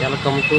Welcome to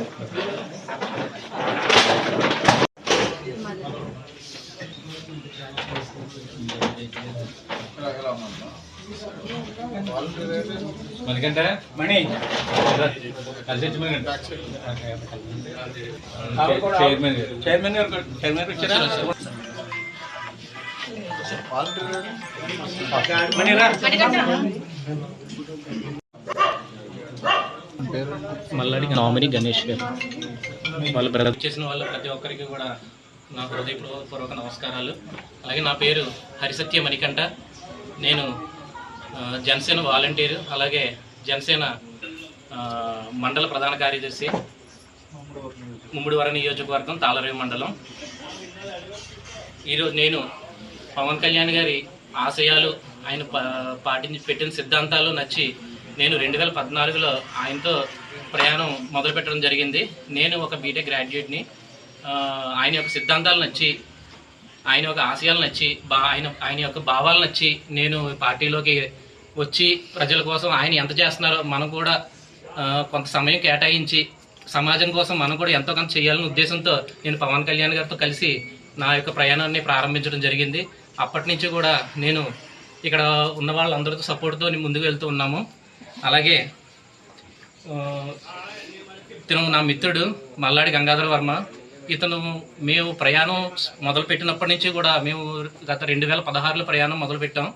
మనకంటే మణి. Chairman గారు. చైర్మన్ గారు చైర్మన్ గారు వచ్చారా? నామిని గణేష్ గారు. వాళ్ళ బ్రదర్ చేసిన వాళ్ళ ప్రతి ఒక్కరికి కూడా నా హృదయపూర్వక నమస్కారాలు. అలాగే నా పేరు హరిసత్య మణికంఠ. నేను జనసేన వాలంటీర్. అలాగే జనసేన మండల ప్రధాన కార్యదర్శి ముమ్మిడివర నియోజకవర్గం తాళరేవు మండలం. ఈరోజు నేను పవన్ కళ్యాణ్ గారి ఆశయాలు ఆయన పా- పాటించి పెట్టిన సిద్ధాంతాలు నచ్చి నేను రెండు వేల పద్నాలుగులో ఆయనతో ప్రయాణం మొదలుపెట్టడం జరిగింది. నేను ఒక బీటెక్ గ్రాడ్యుయేట్ని ఆయన యొక్క సిద్ధాంతాలు నచ్చి ఆయన యొక్క ఆశయాలు నచ్చి బా ఆయన ఆయన యొక్క భావాలు నచ్చి నేను పార్టీలోకి వచ్చి ప్రజల కోసం ఆయన ఎంత చేస్తున్నారో మనం కూడా కొంత సమయం కేటాయించి సమాజం కోసం మనం కూడా ఎంతో కొంత చేయాలనే ఉద్దేశంతో నేను పవన్ కళ్యాణ్ గారితో కలిసి నా యొక్క ప్రయాణాన్ని ప్రారంభించడం జరిగింది. అప్పటి నుంచి కూడా నేను ఇక్కడ ఉన్న వాళ్ళందరితో సపోర్ట్తో ముందుకు వెళ్తూ ఉన్నాము. అలాగే ఇతను నా మిత్రుడు మల్లాడి గంగాధర వర్మ. ఇతను మేము ప్రయాణం మొదలుపెట్టినప్పటి నుంచి కూడా మేము గత రెండు వేల పదహారులో ప్రయాణం మొదలుపెట్టాం.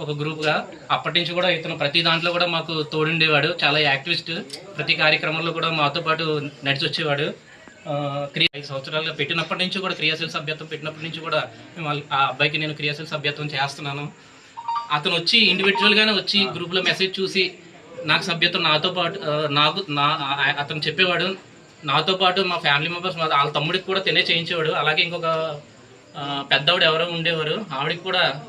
ఒక గ్రూప్గా అప్పటి నుంచి కూడా ఇతను ప్రతి దాంట్లో కూడా మాకు తోడుండేవాడు. చాలా యాక్టివిస్ట్. ప్రతి కార్యక్రమంలో కూడా మాతో పాటు నడిచి వచ్చేవాడు ఆ, క్రియా ఐదు సంవత్సరాలు పెట్టినప్పటి నుంచి కూడా క్రియాశీల సభ్యత్వం పెట్టినప్పటి నుంచి కూడా మేము వాళ్ళ- ఆ అబ్బాయికి నేను క్రియాశీల సభ్యత్వం చేస్తున్నాను. అతను వచ్చి ఇండివిజువల్గానే వచ్చి గ్రూప్లో మెసేజ్ చూసి నాకు సభ్యత్వం నాతో పాటు నాకు నా అతను చెప్పేవాడు. నాతో పాటు మా ఫ్యామిలీ మెంబర్స్ వాళ్ళ తమ్ముడికి కూడా తినే చేయించేవాడు. అలాగే ఇంకొక పెద్దవాడు ఎవరో ఉండేవారు. ఆవిడకి కూడా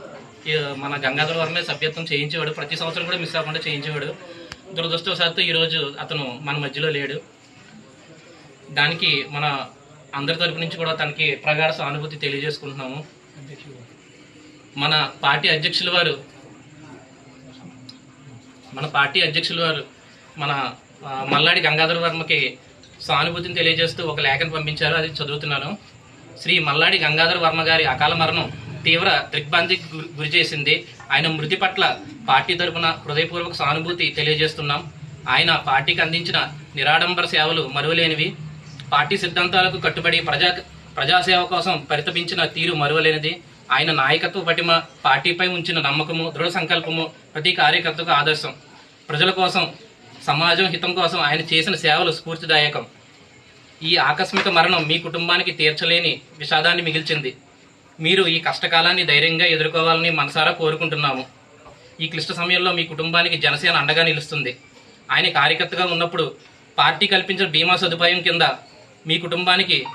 మన గంగాధర వర్మే సభ్యత్వం చేయించేవాడు. ప్రతి సంవత్సరం కూడా మిస్ అవ్వకుండా చేయించేవాడు. దురదృష్టవశాత్తు ఈరోజు అతను మన మధ్యలో లేడు. దానికి మన అందరి తరపు నుంచి కూడా తనకి ప్రగాఢ సానుభూతి తెలియజేసుకుంటున్నాము. మన పార్టీ అధ్యక్షుల వారు మన పార్టీ అధ్యక్షుల వారు మన మల్లాడి గంగాధర వర్మకి సానుభూతిని తెలియజేస్తూ ఒక లేఖను పంపించారు. అది చదువుతున్నాను. శ్రీ మల్లాడి గంగాధర వర్మ గారి అకాల మరణం తీవ్ర దిగ్భ్రాంతికి గురి- చేసింది. ఆయన మృతి పట్ల పార్టీ తరపున హృదయపూర్వక సానుభూతి తెలియజేస్తున్నాం. ఆయన పార్టీకి అందించిన నిరాడంబర సేవలు మరువలేనివి. పార్టీ సిద్ధాంతాలకు కట్టుబడి ప్రజా ప్రజాసేవ కోసం పరితపించిన తీరు మరువలేనిది. ఆయన నాయకత్వ పటిమ పార్టీపై ఉంచిన నమ్మకము దృఢ సంకల్పము ప్రతి కార్యకర్తకు ఆదర్శం. ప్రజల కోసం సమాజం హితం కోసం ఆయన చేసిన సేవలు స్ఫూర్తిదాయకం. ఈ ఆకస్మిక మరణం మీ కుటుంబానికి తీర్చలేని విషాదాన్ని మిగిల్చింది. మీరు ఈ కష్టకాలాన్ని ధైర్యంగా ఎదుర్కోవాలని మనసారా కోరుకుంటున్నాము. ఈ క్లిష్ట సమయంలో మీ కుటుంబానికి జనసేన అండగా నిలుస్తుంది. ఆయన కార్యకర్తగా ఉన్నప్పుడు పార్టీ కల్పించిన బీమా సదుపాయం కింద మీ కుటుంబానికి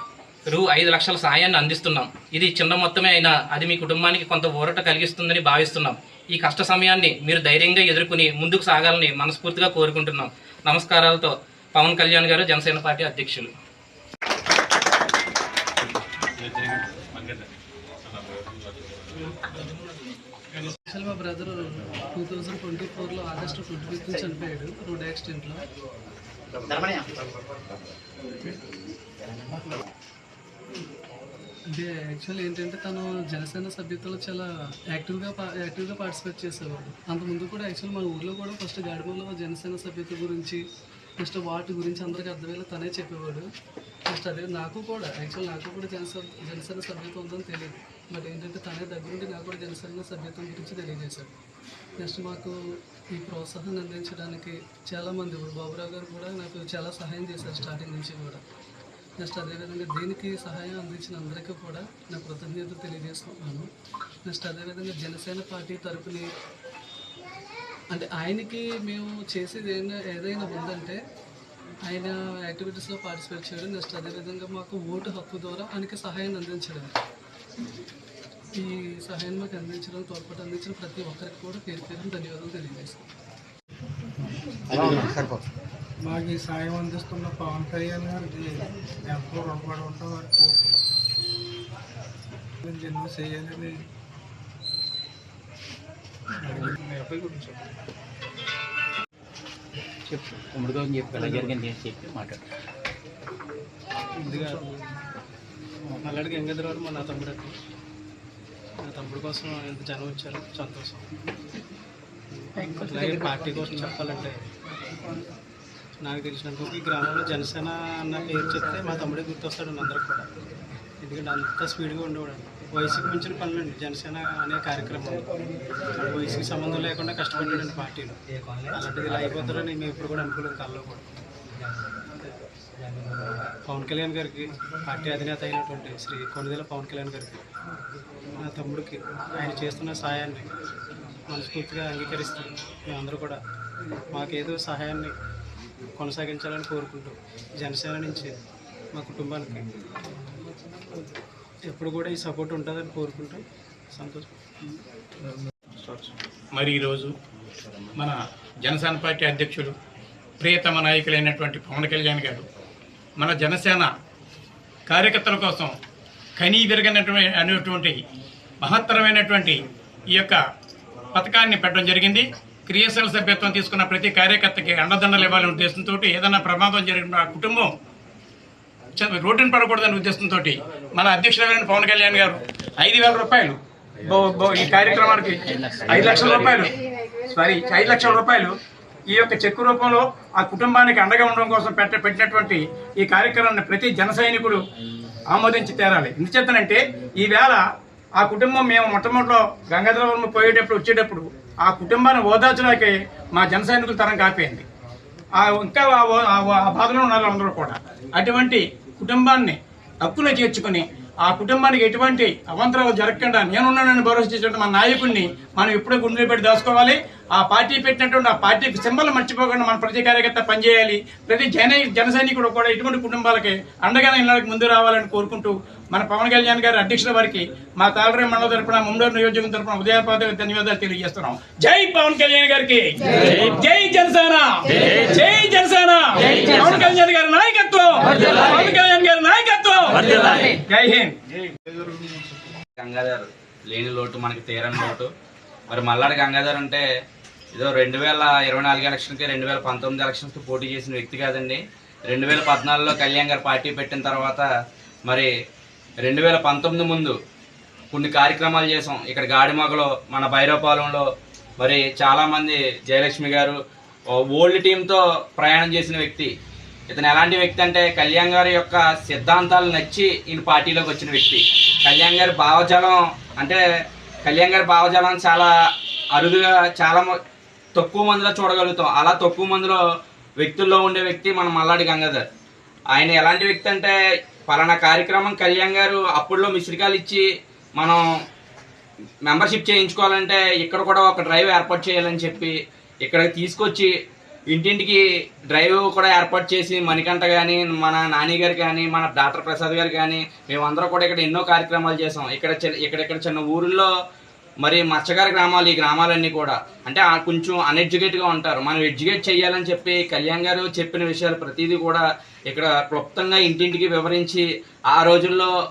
రూ ఐదు లక్షల సాయాన్ని అందిస్తున్నాం. ఇది చిన్న మొత్తమే అయినా అది మీ కుటుంబానికి కొంత ఊరట కలిగిస్తుందని భావిస్తున్నాం. ఈ కష్ట సమయాన్ని మీరు ధైర్యంగా ఎదుర్కొని ముందుకు సాగాలని మనస్ఫూర్తిగా కోరుకుంటున్నాం. నమస్కారాలతో పవన్ కళ్యాణ్ గారు జనసేన పార్టీ అధ్యక్షులు. యాక్చువల్ మా బ్రదర్ టూ థౌజండ్ ట్వంటీ ఫోర్లో ఆగస్ట్ ట్వంటీ ఫిఫ్త్ చనిపోయాడు రోడ్ యాక్సిడెంట్లో అంటే యాక్చువల్ ఏంటంటే తను జనసేన సభ్యతలో చాలా యాక్టివ్గా పా- యాక్టివ్గా పార్టిసిపేట్ చేసేవాడు. అంతకుముందు కూడా యాక్చువల్ మన ఊర్లో కూడా ఫస్ట్ గాడిమలో జనసేన సభ్యత గురించి నెక్స్ట్ వాటి గురించి అందరికీ అర్థమయ్యేలా తనే చెప్పేవాడు. నెక్స్ట్ అదే నాకు కూడా యాక్చువల్ నాకు కూడా జనసేన జనసేన సభ్యత ఉందని తెలియదు. బట్ ఏంటంటే తనే దగ్గరుండి నాకు కూడా జనసేన సభ్యత్వం గురించి తెలియజేశాడు. నెక్స్ట్ మాకు ఈ ప్రోత్సాహాన్ని అందించడానికి చాలామంది ఇప్పుడు బాబురావు గారు కూడా నాకు చాలా సహాయం చేశారు స్టార్టింగ్ నుంచి కూడా. నెక్స్ట్ అదేవిధంగా దీనికి సహాయం అందించిన అందరికీ కూడా నా కృతజ్ఞతలు తెలియజేసుకుంటున్నాను. నెక్స్ట్ అదేవిధంగా జనసేన పార్టీ తరపుని అంటే ఆయనకి మేము చేసేది ఏదైనా ఏదైనా ఉందంటే ఆయన యాక్టివిటీస్లో పార్టిసిపేట్ చేయడం. నెక్స్ట్ అదేవిధంగా మాకు ఓటు హక్కు ద్వారా ఆయనకి సహాయాన్ని అందించడం. ఈ సహాయాన్ని మాకు అందించడం తోడ్పాటు అందించిన ప్రతి ఒక్కరికి కూడా పేరు పేరు ధన్యవాదాలు తెలియజేస్తాను మాకు ఈ సాయం అందిస్తున్న పవన్ కళ్యాణ్ గారికి ఎంతో రుణపడి ఉంటాం వారికి. నేను ఎన్నో చేయాలని చెప్పు ఎలా జరిగింది అని చెప్పి మాట్లాడు. ముందుగా మల్లాడి గంగాధరరావు మా నా తమ్ముడు తమ్ముడు కోసం ఎంత జనం వచ్చారు సంతోషం. అలాగే పార్టీ కోసం చెప్పాలంటే నాకు తెలిసినంత ఈ గ్రామంలో జనసేన అన్న పేరు చెప్తే మా తమ్ముడే గుర్తొస్తాడు అందరికి కూడా. ఎందుకంటే అంత స్పీడ్గా ఉండేవాడు. వయసుకి మించిన పనులండి జనసేన అనే కార్యక్రమం. వయసుకి సంబంధం లేకుండా కష్టపడ్డాడండి పార్టీలో. అలాంటిది ఇలా అయిపోతారని మేము ఇప్పుడు కూడా అనుకోలేదు కల్లో కూడా. పవన్ కళ్యాణ్ గారికి పార్టీ అధినేత అయినటువంటి శ్రీ కొనిదెల పవన్ కళ్యాణ్ గారికి నా తమ్ముడికి ఆయన చేస్తున్న సహాయాన్ని మనస్ఫూర్తిగా అంగీకరిస్తూ మేమందరూ కూడా మాకేదో సహాయాన్ని కొనసాగించాలని కోరుకుంటూ జనసేన నుంచి మా కుటుంబానికి ఎప్పుడు కూడా ఈ సపోర్ట్ ఉంటుందని కోరుకుంటూ సంతోషం. మరి ఈరోజు మన జనసేన పార్టీ అధ్యక్షుడు ప్రియతమ నాయకులైనటువంటి పవన్ కళ్యాణ్ గారు మన జనసేన కార్యకర్తల కోసం కనీ విరగనటువంటి అనేటువంటి మహత్తరమైనటువంటి ఈ యొక్క పథకాన్ని పెట్టడం జరిగింది. క్రియాశీల సభ్యత్వం తీసుకున్న ప్రతి కార్యకర్తకి అండదండలు ఇవ్వాలనే ఉద్దేశంతో ఏదైనా ప్రమాదం జరిగిన ఆ కుటుంబం రోడ్డును పడకూడదనే ఉద్దేశంతో మన అధ్యక్షుడైన పవన్ కళ్యాణ్ గారు ఐదు వేల రూపాయలు ఈ కార్యక్రమానికి ఐదు లక్షల రూపాయలు సారీ ఐదు లక్షల రూపాయలు ఈ యొక్క చెక్కు రూపంలో ఆ కుటుంబానికి అండగా ఉండడం కోసం పెట్ట పెట్టినటువంటి ఈ కార్యక్రమాన్ని ప్రతి జన సైనికుడు ఆమోదించి తేరాలి. ఎందుచేతనంటే ఈవేళ ఆ కుటుంబం మేము మొట్టమొదటిలో గంగాధరవరం పోయేటప్పుడు వచ్చేటప్పుడు ఆ కుటుంబాన్ని ఓదార్చడానికి మా జన సైనికుల తరం కాపేయండి. ఆ ఇంకా ఆ బాధలో ఉన్నారు అందరూ కూడా. అటువంటి కుటుంబాన్ని హక్కున చేర్చుకుని ఆ కుటుంబానికి ఎటువంటి అవంతరాలు జరగకుండా నేనున్నానని భరోసా చేసిన మన నాయకుడిని మనం ఎప్పుడూ గుండెలు పెట్టి దాచుకోవాలి. ఆ పార్టీ పెట్టినటువంటి ఆ పార్టీకి సింబల్ మర్చిపోకుండా మన ప్రతి కార్యకర్త పనిచేయాలి ప్రతి జన జన సైనికుడు కూడా ఇటువంటి కుటుంబాలకి అండగా ఇళ్ళకి ముందు రావాలని కోరుకుంటూ మన పవన్ కళ్యాణ్ గారి అధ్యక్షుల వారికి మా తాళరే మండల తరపున ముండూరు నియోజకవర్గం తరపున ఉదయపాద ధన్యవాదాలు తెలియజేస్తున్నాం. జై పవన్ కళ్యాణ్ గారికి. జై జనసేన. జై జనసేన. పవన్ కళ్యాణ్ గారి నాయకత్వం. పవన్ కళ్యాణ్ గారి నాయకత్వం. జై హింద్. గంగాధర్ లేని లోటు మనకి తీరని లోటు. మరి మల్లాడు గంగాధర్ అంటే ఏదో రెండు వేల ఇరవై నాలుగు ఎలక్షన్కి రెండు వేల పంతొమ్మిది ఎలక్షన్స్కి పోటీ చేసిన వ్యక్తి కాదండి. రెండు వేల పద్నాలుగులో కళ్యాణ్ గారు పార్టీ పెట్టిన తర్వాత మరి రెండు వేల పంతొమ్మిది ముందు కొన్ని కార్యక్రమాలు చేసాం ఇక్కడ గాడిమగలో మన భైరవపాలెంలో మరి చాలామంది జయలక్ష్మి గారు ఓల్డ్ టీంతో ప్రయాణం చేసిన వ్యక్తి. ఇతను ఎలాంటి వ్యక్తి అంటే కళ్యాణ్ గారి యొక్క సిద్ధాంతాలు నచ్చి ఈయన పార్టీలోకి వచ్చిన వ్యక్తి. కళ్యాణ్ గారి భావజాలం అంటే కళ్యాణ్ గారి భావజాలం చాలా అరుదుగా చాలా తక్కువ మందిలో చూడగలుగుతాం. అలా తక్కువ మందిలో వ్యక్తుల్లో ఉండే వ్యక్తి మన మల్లాడి గంగాధర్. ఆయన ఎలాంటి వ్యక్తి అంటే పలానా కార్యక్రమం కళ్యాణ్ గారు అప్పుడులో మిస్రికాలు ఇచ్చి మనం మెంబర్షిప్ చేయించుకోవాలంటే ఇక్కడ కూడా ఒక డ్రైవ్ ఏర్పాటు చేయాలని చెప్పి ఇక్కడ తీసుకొచ్చి ఇంటింటికి డ్రైవ్ కూడా ఏర్పాటు చేసి మణికంఠ కానీ మన నాని గారు కానీ మన డాక్టర్ ప్రసాద్ గారు కానీ మేమందరం కూడా ఇక్కడ ఎన్నో కార్యక్రమాలు చేసాం. ఇక్కడ చిన్న ఇక్కడ చిన్న ఊరిలో మరి మత్స్యకార గ్రామాలు ఈ గ్రామాలన్నీ కూడా. అంటే కొంచెం అన్ఎడ్యుకేట్గా ఉంటారు. మనం ఎడ్యుకేట్ చేయాలని చెప్పి కళ్యాణ్ గారు చెప్పిన విషయాలు ప్రతిదీ కూడా ఇక్కడ క్లుప్తంగా ఇంటింటికి వివరించి ఆ రోజుల్లో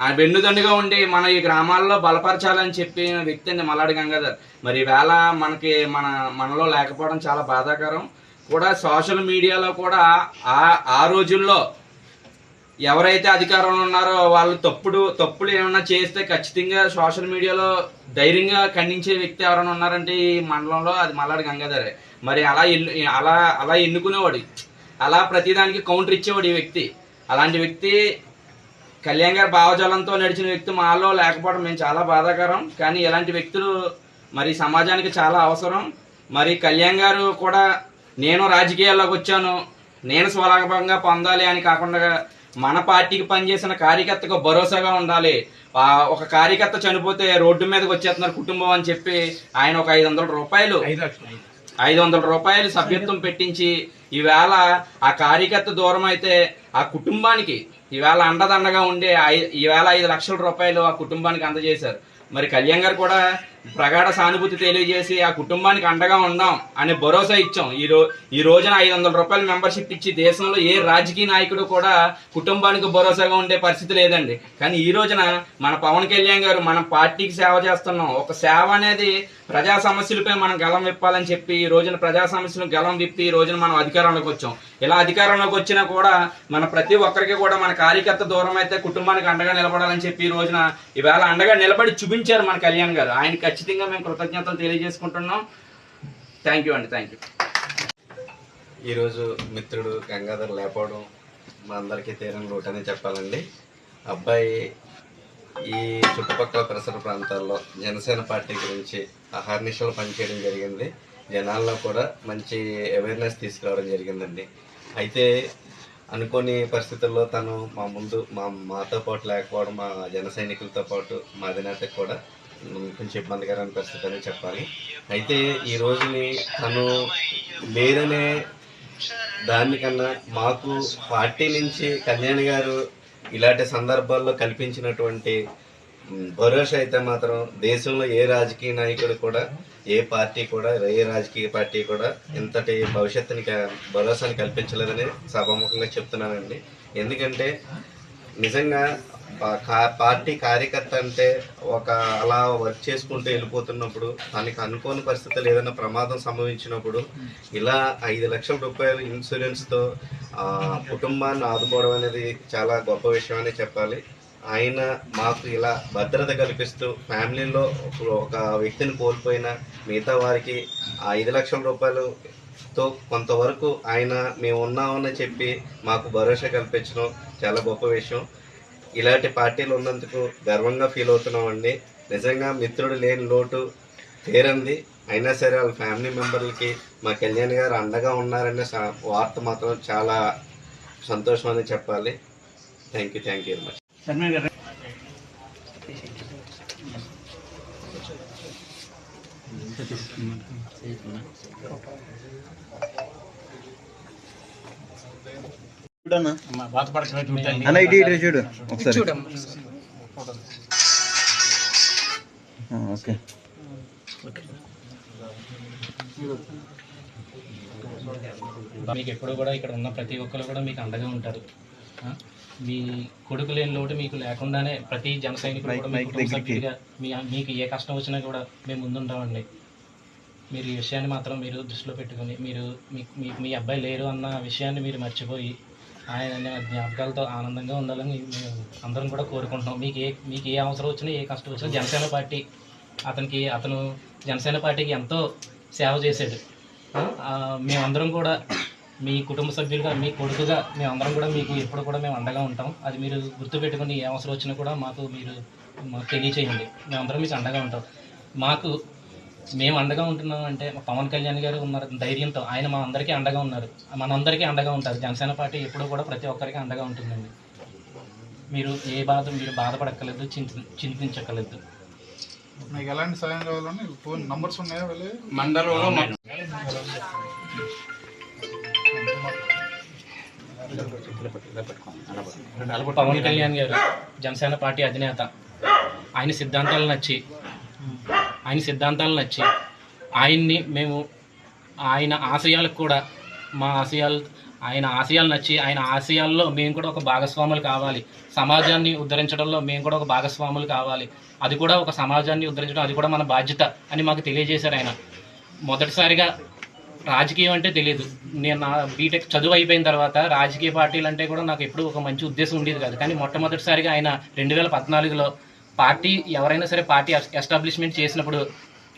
ఆ వెన్నుదండుగా ఉండి మన ఈ గ్రామాల్లో బలపరచాలని చెప్పిన వ్యక్తి అండి మల్లాడి గంగాధర్. మరి వేళ మనకి మన మనలో లేకపోవడం చాలా బాధాకరం. కూడా సోషల్ మీడియాలో కూడా ఆ ఆ రోజుల్లో ఎవరైతే అధికారంలో ఉన్నారో వాళ్ళు తప్పుడు తప్పులు ఏమైనా చేస్తే ఖచ్చితంగా సోషల్ మీడియాలో ధైర్యంగా ఖండించే వ్యక్తి ఎవరైనా ఉన్నారంటే ఈ మండలంలో అది మల్లాడి గంగాధరే. మరి అలా ఎన్ను అలా అలా ఎన్నుకునేవాడు. అలా ప్రతిదానికి కౌంటర్ ఇచ్చేవాడు ఈ వ్యక్తి. అలాంటి వ్యక్తి కళ్యాణ్ గారి భావజాలంతో నడిచిన వ్యక్తి మాలో లేకపోవడం మేము చాలా బాధాకరం. కానీ ఇలాంటి వ్యక్తులు మరి సమాజానికి చాలా అవసరం. మరి కళ్యాణ్ గారు కూడా నేను రాజకీయాల్లోకి వచ్చాను. నేను స్వలాభంగా పొందాలి అని కాకుండా మన పార్టీకి పనిచేసిన కార్యకర్తకు భరోసాగా ఉండాలి. ఒక కార్యకర్త చనిపోతే రోడ్డు మీదకి వచ్చేస్తున్నారు కుటుంబం అని చెప్పి ఆయన ఒక ఐదు వందల రూపాయలు ఐదు వందల రూపాయలు సభ్యత్వం పెట్టించి ఈవేళ ఆ కార్యకర్త దూరం అయితే ఆ కుటుంబానికి ఈవేళ అండదండగా ఉండే ఈవేళ ఐదు లక్షల రూపాయలు ఆ కుటుంబానికి అందజేశారు. మరి కళ్యాణ్ గారు కూడా ప్రగాఢ సానుభూతి తెలియజేసి ఆ కుటుంబానికి అండగా ఉందాం అనే భరోసా ఇచ్చాం. ఈ రో ఈ రోజున ఐదు వందల రూపాయల మెంబర్షిప్ ఇచ్చి దేశంలో ఏ రాజకీయ నాయకుడు కూడా కుటుంబానికి భరోసాగా ఉండే పరిస్థితి లేదండి. కానీ ఈ రోజున మన పవన్ కళ్యాణ్ గారు మన పార్టీకి సేవ చేస్తున్నాం. ఒక సేవ అనేది ప్రజా సమస్యలపై మనం గలం విప్పాలని చెప్పి ఈ రోజున ప్రజా సమస్యలను గలం విప్పి ఈ రోజున మనం అధికారంలోకి వచ్చాం. ఇలా అధికారంలోకి వచ్చినా కూడా మన ప్రతి ఒక్కరికి కూడా మన కార్యకర్త దూరం అయితే కుటుంబానికి అండగా నిలబడాలని చెప్పి ఈ రోజున ఈవేళ అండగా నిలబడి చూపించారు మన కళ్యాణ్ గారు. ఆయన ఖచ్చితంగా మేము కృతజ్ఞతలు తెలియజేసుకుంటున్నాం. థ్యాంక్ యూ అండి థ్యాంక్ యూ ఈరోజు మిత్రుడు గంగాధర్ లేకపోవడం మా అందరికీ తీరని లోటనే చెప్పాలండి. అబ్బాయి ఈ చుట్టుపక్కల పరిసర ప్రాంతాల్లో జనసేన పార్టీ గురించి అహర్నిశలు పనిచేయడం జరిగింది. జనాల్లో కూడా మంచి అవేర్నెస్ తీసుకురావడం జరిగిందండి. అయితే అనుకోని పరిస్థితుల్లో తను మా ముందు మా మాతో పాటు లేకపోవడం మా జన సైనికులతో పాటు మా అధినేతకు కూడా కొంచెం ఇబ్బందికరమైన పరిస్థితి అని చెప్పాలి. అయితే ఈ రోజుని తను లేదనే దానికన్నా మాకు పార్టీ నుంచి కళ్యాణ్ గారు ఇలాంటి సందర్భాల్లో కల్పించినటువంటి భరోసా అయితే మాత్రం దేశంలో ఏ రాజకీయ నాయకుడు కూడా ఏ పార్టీ కూడా ఏ రాజకీయ పార్టీ కూడా ఇంతటి భవిష్యత్తుని భరోసాని కల్పించలేదని సభాముఖంగా చెప్తున్నానండి. ఎందుకంటే నిజంగా పార్టీ కార్యకర్త అంటే ఒక అలా వర్క్ చేసుకుంటూ వెళ్ళిపోతున్నప్పుడు తనకి అనుకోని పరిస్థితులు ఏదైనా ప్రమాదం సంభవించినప్పుడు ఇలా ఐదు లక్షల రూపాయలు ఇన్సూరెన్స్తో కుటుంబాన్ని ఆదుకోవడం అనేది చాలా గొప్ప విషయం అని చెప్పాలి. ఆయన మాకు ఇలా భద్రత కల్పిస్తూ ఫ్యామిలీలో ఒక- వ్యక్తిని కోల్పోయిన మిగతా వారికి ఐదు లక్షల రూపాయలు తో కొంతవరకు ఆయన మేము ఉన్నామని చెప్పి మాకు భరోసా కల్పించడం చాలా గొప్ప విషయం. ఇలాంటి పార్టీలు ఉన్నందుకు గర్వంగా ఫీల్ అవుతున్నామండి. నిజంగా మిత్రుడు లేని లోటు తీరంది అయినా సరే వాళ్ళ ఫ్యామిలీ మెంబర్లకి మా కళ్యాణ్ గారు అండగా ఉన్నారనే వార్త మాత్రం చాలా సంతోషం అని చెప్పాలి thank you thank you very much అన్న ఇటు ఇటు చూడు ఒకసారి. ఓకే. మీకు ఎప్పుడు కూడా ఇక్కడ ఉన్న ప్రతి ఒక్కరు కూడా మీకు అండగా ఉంటారు? మీ కొడుకు లేని లోటు మీకు లేకుండానే ప్రతి జన సైనికుడు కూడా మీ కుటుంబ సభ్యుడిగా మీ మీకు ఏ కష్టం వచ్చినా కూడా మేము ముందుంటామండి. మీరు ఈ విషయాన్ని మాత్రం మీరు దృష్టిలో పెట్టుకొని మీరు మీ- మీ అబ్బాయి లేరు అన్న విషయాన్ని మీరు మర్చిపోయి ఆయన జ్ఞాపకాలతో ఆనందంగా ఉండాలని మేము అందరం కూడా కోరుకుంటున్నాం. మీకు ఏ మీకు ఏ అవసరం వచ్చినా ఏ కష్టం వచ్చినా జనసేన పార్టీ అతనికి అతను జనసేన పార్టీకి ఎంతో సేవ చేశాడు. మేమందరం కూడా మీ కుటుంబ సభ్యులుగా మీ కొడుకుగా మేమందరం కూడా మీకు ఎప్పుడు కూడా మేము అండగా ఉంటాం. అది మీరు గుర్తుపెట్టుకుని ఏ అవసరం వచ్చినా కూడా మాకు మీరు మాకు తెలియచేయండి. మేమందరం మీకు అండగా ఉంటాం. మాకు మేము అండగా ఉంటున్నాం అంటే మా పవన్ కళ్యాణ్ గారు ఉన్నారు ధైర్యంతో ఆయన మా అందరికీ అండగా ఉన్నారు. మనందరికీ అండగా ఉంటారు. జనసేన పార్టీ ఎప్పుడూ కూడా ప్రతి ఒక్కరికి అండగా ఉంటుందండి. మీరు ఏ బాధ మీరు బాధపడక్కర్లేదు చింత చింతించక్కర్లేదు. మీకు ఎలాంటి సాయం కావాలని ఫోన్ నంబర్స్ ఉన్నాయా వెళ్ళి మండలంలో పవన్ కళ్యాణ్ గారు జనసేన పార్టీ అధినేత. ఆయన సిద్ధాంతాలు నచ్చి ఆయన సిద్ధాంతాలు నచ్చి ఆయన్ని మేము ఆయన ఆశయాలకు కూడా మా ఆశయాలు ఆయన ఆశయాలు నచ్చి ఆయన ఆశయాల్లో మేము కూడా ఒక భాగస్వాములు కావాలి. సమాజాన్ని ఉద్ధరించడంలో మేము కూడా ఒక భాగస్వాములు కావాలి. అది కూడా ఒక సమాజాన్ని ఉద్ధరించడం అది కూడా మన బాధ్యత అని మాకు తెలియజేశారు ఆయన. మొదటిసారిగా రాజకీయం అంటే తెలియదు నేను నా బీటెక్ చదువు అయిపోయిన తర్వాత రాజకీయ పార్టీలు అంటే కూడా నాకు ఎప్పుడూ ఒక మంచి ఉద్దేశం ఉండేది కాదు. కానీ మొట్టమొదటిసారిగా ఆయన రెండు వేల పద్నాలుగులో పార్టీ ఎవరైనా సరే పార్టీ ఎస్టాబ్లిష్మెంట్ చేసినప్పుడు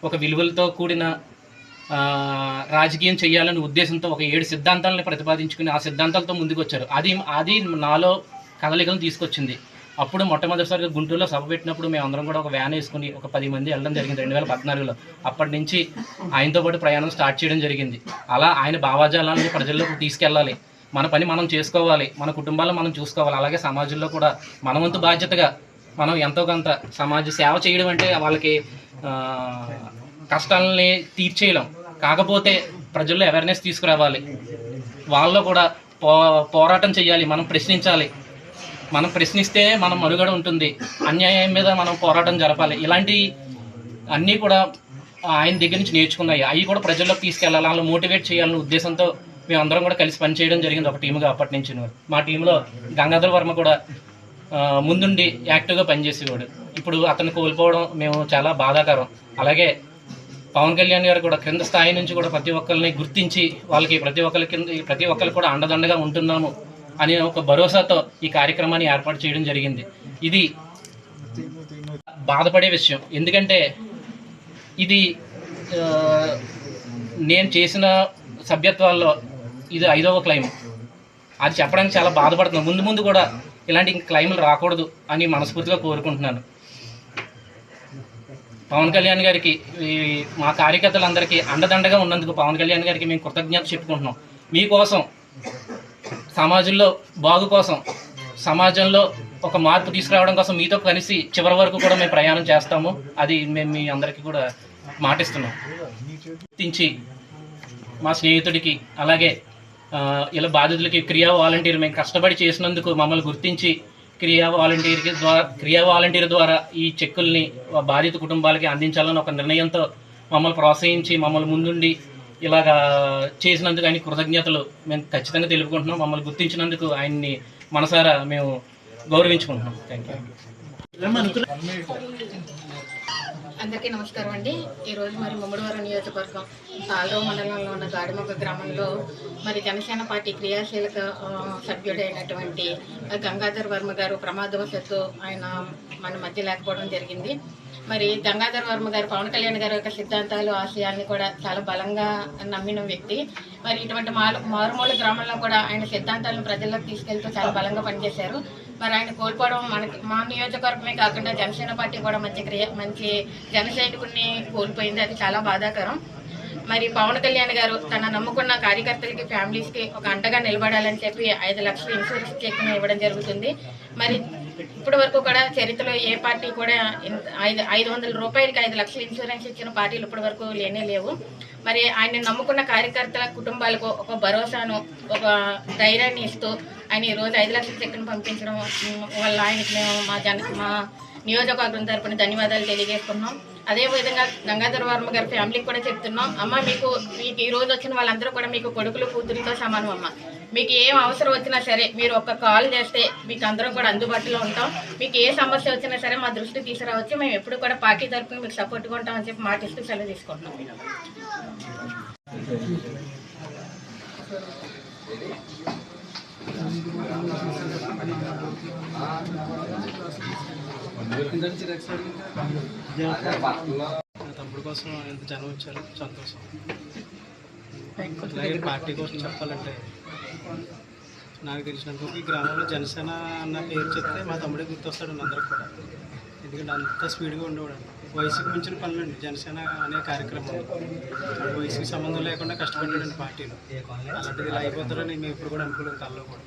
ఒక విలువలతో కూడిన రాజకీయం చేయాలనే ఉద్దేశంతో ఒక ఏడు సిద్ధాంతాలను ప్రతిపాదించుకుని ఆ సిద్ధాంతాలతో ముందుకు వచ్చారు అది అది నాలో కదలికలను తీసుకొచ్చింది. అప్పుడు మొట్టమొదటిసారిగా గుంటూరులో సభ పెట్టినప్పుడు మేము అందరం కూడా ఒక వ్యాన్ వేసుకుని ఒక పది మంది వెళ్ళడం జరిగింది రెండు వేల పద్నాలుగులో. అప్పటి నుంచి ఆయనతో పాటు ప్రయాణం స్టార్ట్ చేయడం జరిగింది. అలా ఆయన భావాజాలాన్ని ప్రజల్లోకి తీసుకెళ్ళాలి. మన పని మనం చేసుకోవాలి. మన కుటుంబాలను మనం చూసుకోవాలి. అలాగే సమాజంలో కూడా మన వంతు బాధ్యతగా మనం ఎంతో కొంత సమాజ సేవ చేయడం అంటే వాళ్ళకి కష్టాలని తీర్చేయలేం. కాకపోతే ప్రజల్లో అవేర్నెస్ తీసుకురావాలి. వాళ్ళలో కూడా పో పోరాటం చేయాలి మనం ప్రశ్నించాలి. మనం ప్రశ్నిస్తే మనం మనుగడ ఉంటుంది. అన్యాయం మీద మనం పోరాటం జరపాలి. ఇలాంటి అన్నీ కూడా ఆయన దగ్గర నుంచి నేర్చుకున్నాయి. అవి కూడా ప్రజల్లోకి తీసుకెళ్ళాలి. వాళ్ళని మోటివేట్ చేయాలనే ఉద్దేశంతో మేము అందరం కూడా కలిసి పనిచేయడం జరిగింది ఒక టీముగా అప్పటి నుంచి. మా టీంలో గంగాధర్ వర్మ కూడా ముందుండి యాక్టివ్గా పనిచేసేవాడు. ఇప్పుడు అతను కోల్పోవడం మేము చాలా బాధాకరం. అలాగే పవన్ కళ్యాణ్ గారు కూడా క్రింద స్థాయి నుంచి కూడా ప్రతి ఒక్కరిని గుర్తించి వాళ్ళకి ప్రతి ఒక్కరి కింద ప్రతి ఒక్కరు కూడా అండదండగా ఉంటున్నాము అనే ఒక భరోసాతో ఈ కార్యక్రమాన్ని ఏర్పాటు చేయడం జరిగింది. ఇది బాధపడే విషయం. ఎందుకంటే ఇది నేను చేసిన సభ్యత్వాల్లో ఇది ఐదవ క్లైమ్. అది చెప్పడానికి చాలా బాధపడుతున్నాను ముందు ముందు కూడా ఇలాంటి ఇంక క్లైములు రాకూడదు అని మనస్ఫూర్తిగా కోరుకుంటున్నాను. పవన్ కళ్యాణ్ గారికి మా కార్యకర్తలందరికీ అండదండగా ఉన్నందుకు పవన్ కళ్యాణ్ గారికి మేము కృతజ్ఞత చెప్పుకుంటున్నాం. మీకోసం సమాజంలో బాగు కోసం సమాజంలో ఒక మార్పు తీసుకురావడం కోసం మీతో కలిసి చివరి వరకు కూడా మేము ప్రయాణం చేస్తాము. అది మేము మీ అందరికీ కూడా మాటిస్తున్నాం. గుర్తించి మా స్నేహితుడికి అలాగే ఇలా బాధితులకి క్రియా వాలంటీర్ మేము కష్టపడి చేసినందుకు మమ్మల్ని గుర్తించి క్రియా వాలంటీర్కి ద్వారా క్రియా వాలంటీర్ ద్వారా ఈ చెక్కుల్ని బాధిత కుటుంబాలకి అందించాలని ఒక నిర్ణయంతో మమ్మల్ని ప్రోత్సహించి మమ్మల్ని ముందుండి ఇలాగా చేసినందుకు ఆయన కృతజ్ఞతలు మేము ఖచ్చితంగా తెలుపుకుంటున్నాం. మమ్మల్ని గుర్తించినందుకు ఆయన్ని మనసారా మేము గౌరవించుకుంటున్నాం. థ్యాంక్ యూ అందరికీ నమస్కారం అండి. ఈరోజు మరి ముమ్మడివరం నియోజకవర్గం తాళరావు మండలంలో ఉన్న గాడిమొక్క గ్రామంలో మరి జనసేన పార్టీ క్రియాశీలక సభ్యుడైనటువంటి గంగాధర్ వర్మ గారు ప్రమాదవశత్తు ఆయన మన మధ్య లేకపోవడం జరిగింది. మరి గంగాధర్ వర్మ గారు పవన్ కళ్యాణ్ గారి యొక్క సిద్ధాంతాలు ఆశయాల్ని కూడా చాలా బలంగా నమ్మిన వ్యక్తి. మరి ఇటువంటి మారు మారుమూల గ్రామంలో కూడా ఆయన సిద్ధాంతాలను ప్రజల్లోకి తీసుకెళ్తూ చాలా బలంగా పనిచేశారు. మరి ఆయన కోల్పోవడం మనకి మా నియోజకవర్గమే కాకుండా జనసేన పార్టీ కూడా మంచి క్రియ మంచి జనసైనికుడిని కోల్పోయింది. అది చాలా బాధాకరం. మరి పవన్ కళ్యాణ్ గారు తన నమ్ముకున్న కార్యకర్తలకి ఫ్యామిలీస్కి ఒక అండగా నిలబడాలని చెప్పి ఐదు లక్షల ఇన్సూరెన్స్ చెక్ను ఇవ్వడం జరుగుతుంది. మరి ఇప్పటి వరకు కూడా చరిత్రలో ఏ పార్టీ కూడా ఐదు ఐదు వందల రూపాయలకి ఐదు లక్షల ఇన్సూరెన్స్ ఇచ్చిన పార్టీలు ఇప్పటి వరకు లేనే లేవు. మరి ఆయన నమ్ముకున్న కార్యకర్తల కుటుంబాలకు ఒక భరోసాను ఒక ధైర్యాన్ని ఇస్తూ ఆయన ఈరోజు ఐదు లక్షల చెక్కును పంపించడం వల్ల ఆయనకి మేము మా జన మా నియోజకవర్గం తరపున ధన్యవాదాలు తెలియజేస్తున్నాం అదేవిధంగా గంగాధర వర్మ గారి ఫ్యామిలీకి కూడా చెప్తున్నాం అమ్మ మీకు మీకు ఈరోజు వచ్చిన వాళ్ళందరూ కూడా మీకు కొడుకులు కూతురితో సమానం అమ్మ. మీకు ఏం అవసరం వచ్చినా సరే మీరు ఒక కాల్ చేస్తే మీకు అందరం కూడా అందుబాటులో ఉంటాం. మీకు ఏ సమస్య వచ్చినా సరే మా దృష్టికి తీసుకురావచ్చు. మేము ఎప్పుడు కూడా పార్టీ తరపున మీకు సపోర్ట్గా ఉంటామని చెప్పి మాటిస్తూ సెలవు తీసుకుంటున్నాం. తమ్ముడు కోసం ఎంత జనం వచ్చారు? సంతోషం. అలాగే పార్టీ కోసం చెప్పాలంటే నాకు తెలిసినందుకు ఈ గ్రామంలో జనసేన అన్న పేరు చెప్తే మా తమ్ముడే గుర్తొస్తాడు అందరికి కూడా. ఎందుకంటే అంత స్పీడ్గా ఉండేవాడు వయసుకు మించిన పనులండి. జనసేన అనే కార్యక్రమం. వయసుకి సంబంధం లేకుండా కష్టపడ్డాడండి పార్టీలో. అలాంటిది ఇలా అయిపోతారని మేము ఇప్పుడు కూడా అనుకోలేదు కల్లో కూడా.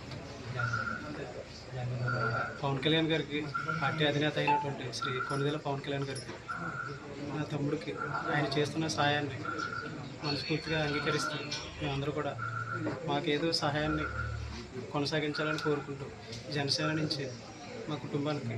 పవన్ కళ్యాణ్ గారికి పార్టీ అధినేత అయినటువంటి శ్రీ కొనిదెల పవన్ కళ్యాణ్ గారికి నా తమ్ముడికి ఆయన చేస్తున్న సాయాన్ని మనస్ఫూర్తిగా అంగీకరిస్తూ మేమందరూ కూడా మాకేదో సహాయాన్ని కొనసాగించాలని కోరుకుంటూ జనసేన నుంచి మా కుటుంబానికి.